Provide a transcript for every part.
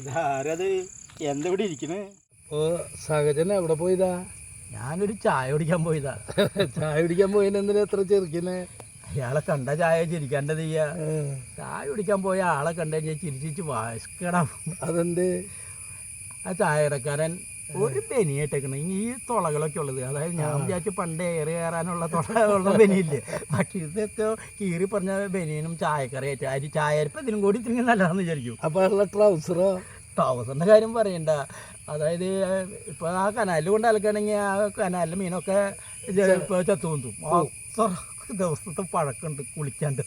ഇതാരത്? എന്തെവിടെ ഇരിക്കണേ? ഓ സഹജൻ എവിടെ പോയതാ? ഞാനൊരു ചായ കുടിക്കാൻ പോയതാ. ചായ കുടിക്കാൻ പോയതിന് എന്തിനാ എത്ര ചെറുക്കിനെ? അയാളെ കണ്ട ചായ ചിരിക്കാണ്ടത് ചെയ്യാ. ചായ കുടിക്കാൻ പോയ ആളെ കണ്ടു കഴിഞ്ഞാൽ ചിരിച്ചിച്ച് അതെന്ത്? ആ ചായക്കടക്കാരൻ ഒരു ബനി ഇനി ഈ തുളകളൊക്കെ ഉള്ളത്. അതായത് ഞാൻ വിചാരിച്ചു പണ്ട് ഏറി കയറാനുള്ള തുളകളുള്ള പെനിയില്ല ബനിയില്ലേ പക്ഷെ ഇതൊക്കെ കീറി പറഞ്ഞ ബനിയനും ചായക്കറിയായിട്ട്. അരി ചായരിപ്പം ഇതിനും കൂടി ഇത്തിരി നല്ലതാണെന്ന് വിചാരിക്കും. അപ്പൊ ഉള്ള ട്രൗസറോ? ട്രൗസറിന്റെ കാര്യം പറയണ്ട. അതായത് ഇപ്പോൾ ആ കനാലിൽ കൊണ്ട് അലക്കണമെങ്കിൽ ആ കനാലിലെ മീനൊക്കെ ഇപ്പോൾ ചത്തു പൊന്തും ദിവസത്തെ പഴക്കമുണ്ട് കുളിക്കാണ്ട്.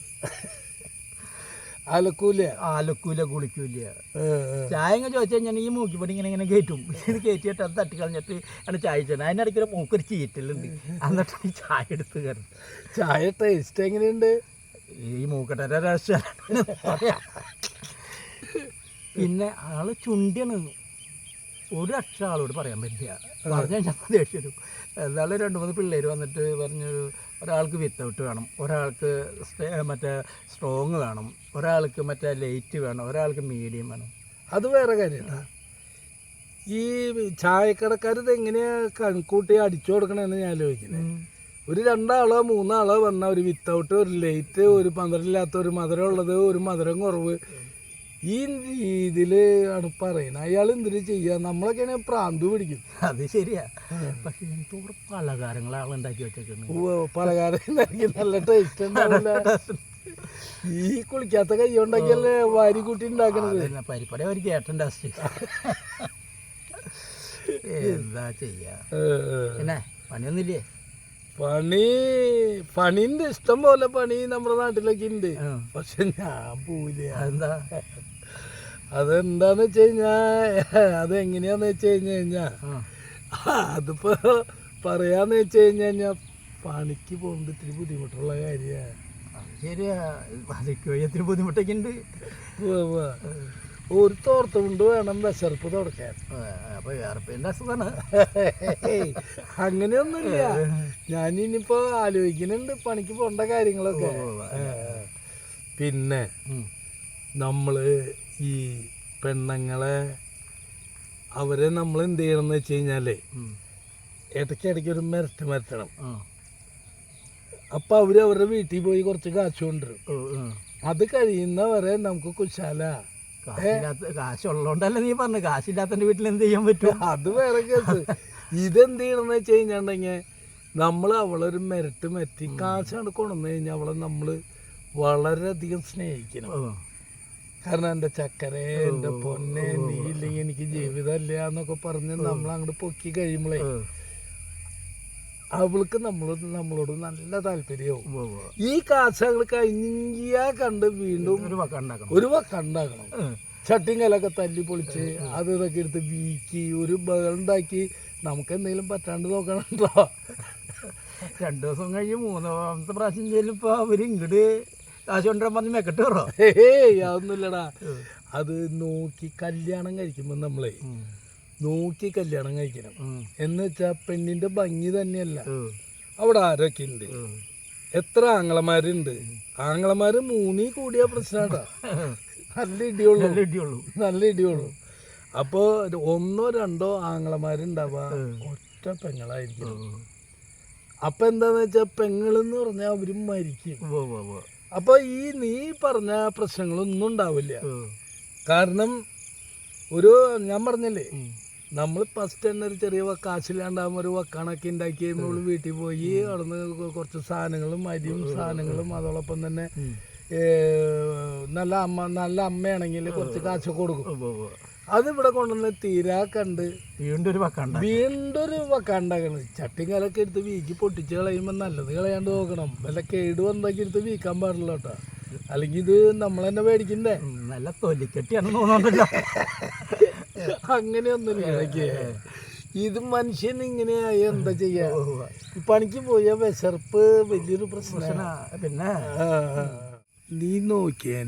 അലക്കൂല ആലക്കൂല കുളിക്കൂല. ചായങ്ങ ചോദിച്ചു കഴിഞ്ഞാൽ ഈ മൂക്കിപ്പടി ഇങ്ങനെ ഇങ്ങനെ കയറ്റും. ഇത് കയറ്റിയിട്ട് അത് തട്ടി കളഞ്ഞിട്ട് ആണ് ചായ വെച്ചത് അതിനിടയ്ക്ക് ഒരു മൂക്കൊരു ചീറ്റലുണ്ട്. എന്നിട്ട് ചായ എടുത്ത് കയറും. ചായ ടേസ്റ്റ് എങ്ങനെയുണ്ട്? ഈ മൂക്കട്ടെ രഹസ്യം പിന്നെ ആൾ ചുണ്ടിയാണ് ഒരു അക്ഷരം ആളോട് പറയാൻ പറ്റില്ല. പറഞ്ഞു കഴിഞ്ഞാൽ ദേഷ്യം വരും എന്നാലും രണ്ട് മൂന്ന് പിള്ളേർ വന്നിട്ട് പറഞ്ഞു ഒരാൾക്ക് വിത്തൗട്ട് വേണം ഒരാൾക്ക് മറ്റേ സ്ട്രോങ് വേണം ഒരാൾക്ക് മറ്റേ ലൈറ്റ് വേണം ഒരാൾക്ക് മീഡിയം വേണം. അത് വേറെ കാര്യമാണ് ഈ ചായക്കടക്കാർ ഇത് എങ്ങനെയാ കൺകൂട്ടി അടിച്ചു കൊടുക്കണമെന്ന് ഞാൻ ആലോചിക്കുന്നത് ഒരു രണ്ടാളോ മൂന്നാളോ വന്നാൽ ഒരു വിത്തൗട്ട് ഒരു ലൈറ്റ് ഒരു മധുരമില്ലാത്ത ഒരു മധുരം ഉള്ളത് ഒരു മധുരം കുറവ് ഈ രീതിയിൽ ആണ് പറയുന്നത്. അയാൾ എന്തിനു ചെയ്യാ? നമ്മളൊക്കെയാണെങ്കിൽ പ്രാന്ത് പിടിക്കും. അത് ശരിയാ. പക്ഷെ എനിക്ക് പലകാരങ്ങൾ ആളുണ്ടാക്കി വെച്ചേക്കുന്നു പലകാരം ഉണ്ടാക്കി. നല്ല ടേസ്റ്റ് ഉണ്ടാവില്ല ഈ കുളിക്കാത്ത കൈ ഉണ്ടാക്കിയല്ലേ വാരി കൂട്ടി ഉണ്ടാക്കണത്? പരിപ്പട ഒരു കേട്ടൻ ടെസ്റ്റ് എന്താ ചെയ്യാ. പിന്നെ പണിയൊന്നുമില്ലേ? പണി പണിന്റെ ഇഷ്ടം പോലെ പണി നമ്മുടെ നാട്ടിലൊക്കെ ഉണ്ട്. പക്ഷെ ഞാൻ പോവില്ല. അതെന്താ? അതെന്താന്ന് വെച്ച് കഴിഞ്ഞാ അതെങ്ങനെയാന്ന് വെച്ച് കഴിഞ്ഞ് കഴിഞ്ഞാ. അതിപ്പോ പറയാന്ന് വെച്ച് കഴിഞ്ഞ് കഴിഞ്ഞാ പണിക്ക് പോകുന്നത് ഇത്തിരി ബുദ്ധിമുട്ടുള്ള കാര്യമാണ് അത് ശരിയാ ബുദ്ധിമുട്ടൊക്കെ ഉണ്ട് ഒരു തോർത്ത് കൊണ്ട് വേണം വിശർപ്പ് തുടക്കാൻ. അപ്പൊ വേറെ അസുഖമാണ് അങ്ങനെയൊന്നുമില്ല. ഞാൻ ഇനിയിപ്പോ ആലോചിക്കുന്നുണ്ട് പണിക്ക് പോണ്ട കാര്യങ്ങളൊക്കെ. പിന്നെ നമ്മൾ ഈ പെണ്ണുങ്ങളെ അവരെ നമ്മൾ എന്ത് ചെയ്യണം എന്ന് വെച്ച് കഴിഞ്ഞാലേ ഇടയ്ക്ക് ഇടയ്ക്ക് ഒരു മിരട്ട് മരത്തണം അപ്പൊ അവർ അവരുടെ വീട്ടിൽ പോയി കുറച്ച് കാശ് കൊണ്ടുവരും. അത് കഴിയുന്നവരെ നമുക്ക് കുശാല. കാശുള്ളതുകൊണ്ടല്ല നീ പറഞ്ഞു? കാശില്ലാത്തന്റെ വീട്ടിൽ എന്ത് ചെയ്യാൻ പറ്റും? അത് വേറെ കേസ്. ഇതെന്ത് ചെയ്യണമെന്ന് വെച്ച് കഴിഞ്ഞിട്ടുണ്ടെങ്കിൽ നമ്മൾ അവളൊരു മെരട്ട് മെറ്റി കാശാണ് കൊണ്ടുവന്നു കഴിഞ്ഞാൽ അവളെ നമ്മൾ വളരെയധികം സ്നേഹിക്കണം. കാരണം എന്റെ ചക്കരെ എന്റെ പൊന്നെ നീ ഇല്ലെങ്കിൽ എനിക്ക് ജീവിതമല്ല എന്നൊക്കെ പറഞ്ഞ് നമ്മൾ അങ്ങോട്ട് പൊക്കി കഴിയുമ്പോഴേ അവൾക്ക് നമ്മൾ നമ്മളോട് നല്ല താല്പര്യവും. ഈ കാശകൾ കഴിഞ്ഞാ കണ്ട് വീണ്ടും ഒരു വക്ക ഉണ്ടാക്കണം. ഒരു വക്ക ഉണ്ടാക്കണം ചട്ടിയും കലൊക്കെ തല്ലി പൊളിച്ച് അത് ഇതൊക്കെ എടുത്ത് വീക്കി ഒരു ബഹളുണ്ടാക്കി നമുക്ക് എന്തെങ്കിലും പറ്റാണ്ട് നോക്കണല്ലോ രണ്ടു ദിവസം കഴിഞ്ഞ് മൂന്നാമത്തെ പ്രാവശ്യം ചെല്ലുമ്പോ അവർ ഇങ്ങോട്ട് കാശ് കൊണ്ടുവരാൻ പറഞ്ഞ് ഏയ് അതൊന്നുമില്ലടാ. അത് നോക്കി കല്യാണം കഴിക്കുമ്പോൾ നമ്മളെ നോക്കി കല്യാണം കഴിക്കണം. എന്ന് വെച്ചാൽ പെണ്ണിന്റെ ഭംഗി തന്നെയല്ല. അവിടെ ആരൊക്കെ ഉണ്ട്? എത്ര ആങ്ങളമാരുണ്ട്? ആങ്ങളമാര് മൂന്നി കൂടിയ പ്രശ്നമാട്ടാ നല്ല ഇടിയുള്ളൂ. നല്ല ഇടിയുള്ളൂ. നല്ല ഇടിയുള്ളൂ. അപ്പോ ഒന്നോ രണ്ടോ ആങ്ങളമാരുണ്ടാവുക ഒറ്റ പെങ്ങളായിരിക്കും. അപ്പൊ എന്താന്ന് വെച്ചാ പെങ്ങളെന്ന് പറഞ്ഞാൽ അവരും മരിക്കും. അപ്പൊ ഈ നീ പറഞ്ഞ പ്രശ്നങ്ങളൊന്നും ഉണ്ടാവില്ല. കാരണം ഒരു ഞാൻ പറഞ്ഞില്ലേ. നമ്മൾ ഫസ്റ്റ് തന്നെ ഒരു ചെറിയ കാശില്ലാണ്ടാകുമ്പോൾ ഒരു വക്കാണൊക്കെ ഉണ്ടാക്കി നമ്മൾ വീട്ടിൽ പോയി അവിടുന്ന് കുറച്ച് സാധനങ്ങളും അരിയും സാധനങ്ങളും അതോടൊപ്പം തന്നെ നല്ല അമ്മ നല്ല അമ്മയാണെങ്കിൽ കുറച്ച് കാശ് കൊടുക്കും. അതിവിടെ കൊണ്ടുവന്ന് തീരാ കണ്ട് വീണ്ടും ഒരു വീണ്ടൊരു ഉണ്ടാക്കി വീണ്ടും ഒരു വക്കാണ്ടാക്കണം ചട്ടിയും കലൊക്കെ എടുത്ത് വീക്കി പൊട്ടിച്ച് കളയുമ്പോൾ നല്ലത് കളയാണ്ട് നോക്കണം. വല്ല കേട് വന്നൊക്കെ എടുത്ത് വീക്കാൻ പാടില്ല കേട്ടോ. അല്ലെങ്കിൽ ഇത് നമ്മൾ തന്നെ മേടിക്കണ്ടേ നല്ല തൊലിക്കെട്ടിയാണെന്ന് തോന്നുന്നുണ്ടല്ലോ. അങ്ങനെയൊന്നുമില്ല ഇടയ്ക്ക്. ഇത് മനുഷ്യൻ ഇങ്ങനെയായി എന്താ ചെയ്യാ? പണിക്ക് പോയ വിശർപ്പ് വലിയൊരു പ്രശ്നമാണ്. പിന്നെ? നീ നോക്കിയാൻ.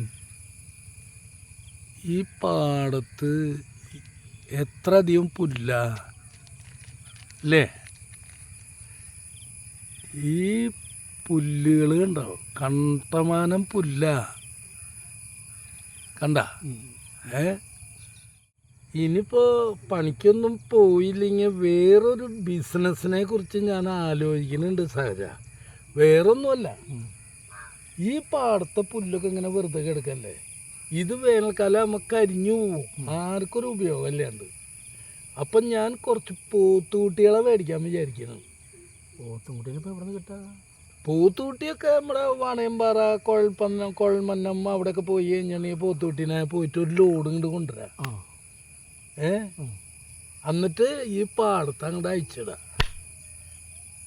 ഈ പാടത്ത് എത്ര അധികം പുല്ല? അല്ലേ ഈ പുല്ലുകൾ കണ്ടോ? കണ്ടമാനം പുല്ല. കണ്ട? ഏ? ഇനിയിപ്പോൾ പണിക്കൊന്നും പോയില്ലെങ്കിൽ വേറൊരു ബിസിനസ്സിനെ കുറിച്ച് ഞാൻ ആലോചിക്കുന്നുണ്ട് സഹജ. വേറൊന്നുമല്ല. ഈ പാടത്തെ പുല്ലൊക്കെ ഇങ്ങനെ വെറുതെ കിടക്കല്ലേ? ഇത് വേനൽക്കാലം നമുക്ക് അരിഞ്ഞു പോവും. ആർക്കൊരു ഉപയോഗമല്ലാണ്ട്. അപ്പം ഞാൻ കുറച്ച് പോത്തുകുട്ടികളെ മേടിക്കാൻ വിചാരിക്കുന്നു. പോത്തുംകുട്ടീനെ ഇപ്പൊ എവിടെ നിന്ന് കിട്ടാ? പോത്തുകുട്ടിയൊക്കെ നമ്മുടെ വാണയമ്പാറ കുഴൽപ്പന്നം കുഴൽമന്നം അവിടെയൊക്കെ പോയി കഴിഞ്ഞാണെങ്കിൽ പോത്തുകുട്ടീനെ പോയിട്ട് ഒരു ലോഡ് ഇങ്ങോട്ട് കൊണ്ടുവരാം. ഏ? എന്നിട്ട് ഈ പാടത്ത് അങ്ങോട്ട് അയച്ചിടാം.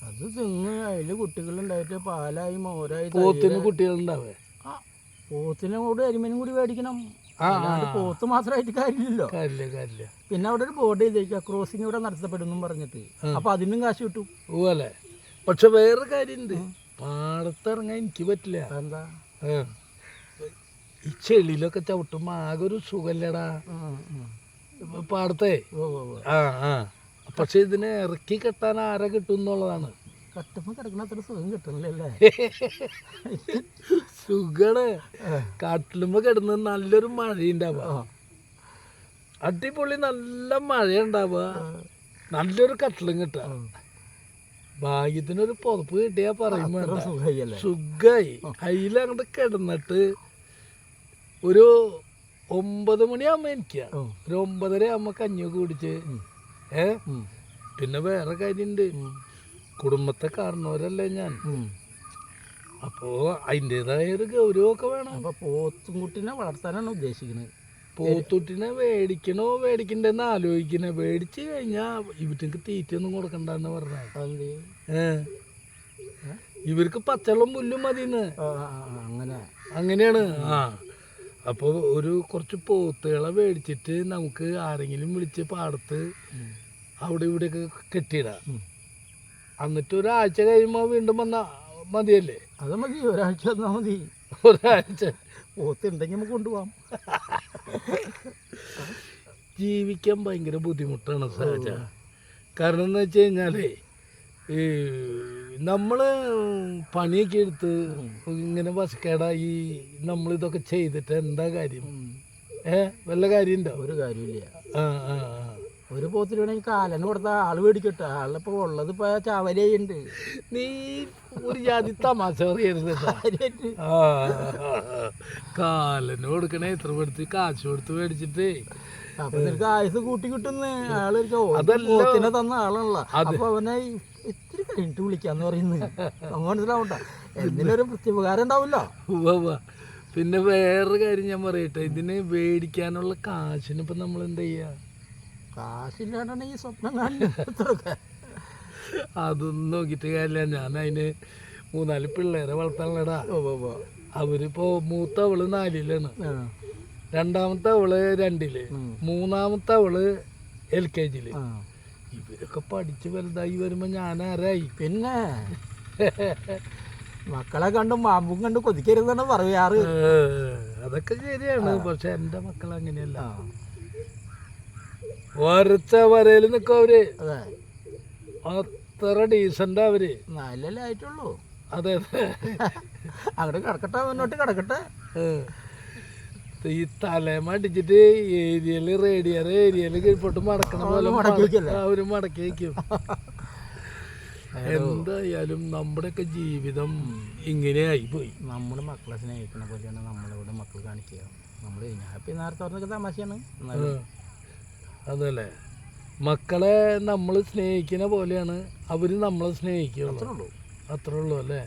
അത് തിന്ന് അതിൽ കുട്ടികളുണ്ടായിട്ട് പാലായി മോരായി പോത്തിന്. കുട്ടികളുണ്ടാവേ. പോത്തിനെ കൂടി അരിമനും കൂടി മേടിക്കണം. അല്ലാണ്ട്. പോത്ത് മാത്രമായിട്ട് കാര്യമില്ലല്ലോ. കാര്യമില്ല കാര്യമില്ല. പിന്നെ അവിടെ ഒരു ബോർഡ് ചെയ്തേക്കുക ക്രോസിംഗ് ഇവിടെ നടത്തപ്പെടുന്നു പറഞ്ഞിട്ട്. അപ്പൊ അതിനും കാശ് കിട്ടും. പോലെ പക്ഷെ വേറൊരു കാര്യമുണ്ട്. പാടത്തിറങ്ങാൻ എനിക്ക് പറ്റില്ല. എന്താ. ഈ ചെളിയിലൊക്കെ ചവിട്ടുമ്പോ ആകെ ഒരു സുഖല്ലടാ പാടത്തെ? ആ. പക്ഷെ ഇതിനെ ഇറക്കി കെട്ടാൻ ആരെ കിട്ടും എന്നുള്ളതാണ്. കട്ടുമ്പോ കിടക്കണ അത്ര സുഖം കിട്ടണില്ലല്ലേ സുഖാണ്. കാട്ടിലുമ്പോ കിടന്ന് നല്ലൊരു മഴ ഉണ്ടാവുക അടിപൊളി നല്ല മഴ ഉണ്ടാവുക നല്ലൊരു കട്ടിലും കിട്ടുക. ഭാഗ്യത്തിനൊരു പുതപ്പ് കിട്ടിയാ പറയും അത്ര വേണ്ട. സുഖമായില്ലേ? സുഖായി. അതിലങ്ങോട്ട് കിടന്നിട്ട് ഒരു ഒമ്പത് മണിയാകുമ്പോ എനിക്ക്. ഒരു ഒമ്പതര ആകുമ്പോ കഞ്ഞി കുടിച്ച് ഏ? പിന്നെ വേറെ കാര്യമുണ്ട് കുടുംബത്തെ കാരണവരല്ലേ ഞാൻ. അപ്പോ അതിന്റെതായ ഒരു ഗൗരവമൊക്കെ വേണം. അപ്പൊ പോത്തുംകുട്ടിനെ വളർത്താനാണ് ഉദ്ദേശിക്കുന്നത് പോത്തുട്ടിനെ മേടിക്കണോ മേടിക്കണ്ടെന്ന് ആലോചിക്കണേ. മേടിച്ച് കഴിഞ്ഞാ ഇവർക്ക് തീറ്റയൊന്നും കൊടുക്കണ്ടെന്ന് പറഞ്ഞു. ഇവർക്ക് പച്ചവെള്ളം പുല്ലും മതിന്ന്. അങ്ങനെ. അങ്ങനെയാണ്. ആ. അപ്പോൾ ഒരു കുറച്ച് പോത്തുകളെ മേടിച്ചിട്ട് നമുക്ക് ആരെങ്കിലും വിളിച്ച് പാടത്ത് അവിടെ ഇവിടെയൊക്കെ കെട്ടിയിടാം. എന്നിട്ട് ഒരാഴ്ച കഴിയുമ്പോൾ വീണ്ടും വന്നാ മതിയല്ലേ? അത് മതി ഒരാഴ്ച വന്നാൽ മതി. ഒരാഴ്ച. പോത്ത് ഉണ്ടെങ്കിൽ നമുക്ക് കൊണ്ടുപോകാം ജീവിക്കാൻ ഭയങ്കര ബുദ്ധിമുട്ടാണ് സഹജ. കാരണം എന്ന് വെച്ച് കഴിഞ്ഞാലേ ഈ നമ്മൾ പണിയൊക്കെ എടുത്ത് ഇങ്ങനെ വസക്കേടായി നമ്മളിതൊക്കെ ചെയ്തിട്ട് എന്താ കാര്യം? ഏ വല്ല കാര്യമുണ്ടോ ഒരു കാര്യമില്ല ആ ആ ആ. ഒരു പോത്തിന് വേണമെങ്കിൽ കാലന് കൊടുത്താൽ ആൾ മേടിക്കട്ടെ ആളിപ്പോ ഉള്ളത് ഇപ്പൊ ചവലയുണ്ട് നീ ഒരു ജാതി തമാശ പറയരുത് കാലന് കൊടുക്കണേ എത്ര കൊടുത്ത് കാശ് കൊടുത്ത് മേടിച്ചിട്ട്. അപ്പൊ നിനക്ക് ആയുസ് കൂട്ടി കിട്ടുന്ന. ആൾ പോത്തിനെ തന്ന ആളല്ല അപ്പൊ അവനെ ഇത്തിരി കഴിഞ്ഞിട്ട് വിളിക്കാന്ന് പറയുന്നത് അങ്ങ് മനസ്സിലാവണ്ട. എന്തിനൊരു പ്രത്യുപകാരം ഉണ്ടാവില്ലോ. പിന്നെ വേറൊരു കാര്യം ഞാൻ പറയട്ടെ. ഇതിന് മേടിക്കാനുള്ള കാശിന് ഇപ്പൊ നമ്മൾ എന്താ ചെയ്യാ? കാശില്ലാണ്ടാണ് ഈ സ്വപ്നം അതൊന്നും നോക്കിയിട്ട് കാര്യമില്ല. ഞാൻ അതിന് മൂന്നാൽ പിള്ളേരെ വളർത്താനുള്ളടാ അവരിപ്പോ മൂത്ത അവൾ നാലിലാണ് രണ്ടാമത്തെ അവൾ രണ്ടിൽ. മൂന്നാമത്തെ അവൾ എൽ കെ ജിയിൽ ഇവരൊക്കെ പഠിച്ച് വലുതായി വരുമ്പോ ഞാൻ ആരായി പിന്നെ? മക്കളെ കണ്ടും മാമ്പും കണ്ട് കൊതിക്കരുതെന്നാണ് പറയാറ് അതൊക്കെ ശരിയാണ്. പക്ഷെ എന്റെ മക്കൾ അങ്ങനെയല്ല വരച്ച വരയിൽ നിൽക്കും അവർ? അതെ. അത്ര ഡീസന്റ് അവർ. നാലല്ലേ ആയിട്ടുള്ളൂ. അതെ അതെ. അങ്ങോട്ട് കിടക്കട്ടെ മുന്നോട്ട് കിടക്കട്ടെ. ഈ തലേമ അടിച്ചിട്ട് ഏരിയയിൽ റേഡിയർ ഏരിയയിൽ കീഴ്പോട്ട് മടക്കണ പോലെ അവർ മടക്കി വയ്ക്കും എന്തായാലും നമ്മുടെയൊക്കെ ജീവിതം ഇങ്ങനെയായി പോയി നമ്മുടെ മക്കളെ സ്നേഹിക്കുന്ന പോലെയാണ് നമ്മളിവിടെ മക്കൾ കാണിക്കുക. നമ്മൾ ഞാൻ ഇപ്പം നേരത്തെ പറഞ്ഞൊക്കെ തമാശയാണ്. എന്നാലും അതല്ലേ? മക്കളെ നമ്മൾ സ്നേഹിക്കുന്ന പോലെയാണ് അവർ നമ്മളെ സ്നേഹിക്കുള്ളൂ. അത്രേ ഉള്ളൂ. അല്ലേ.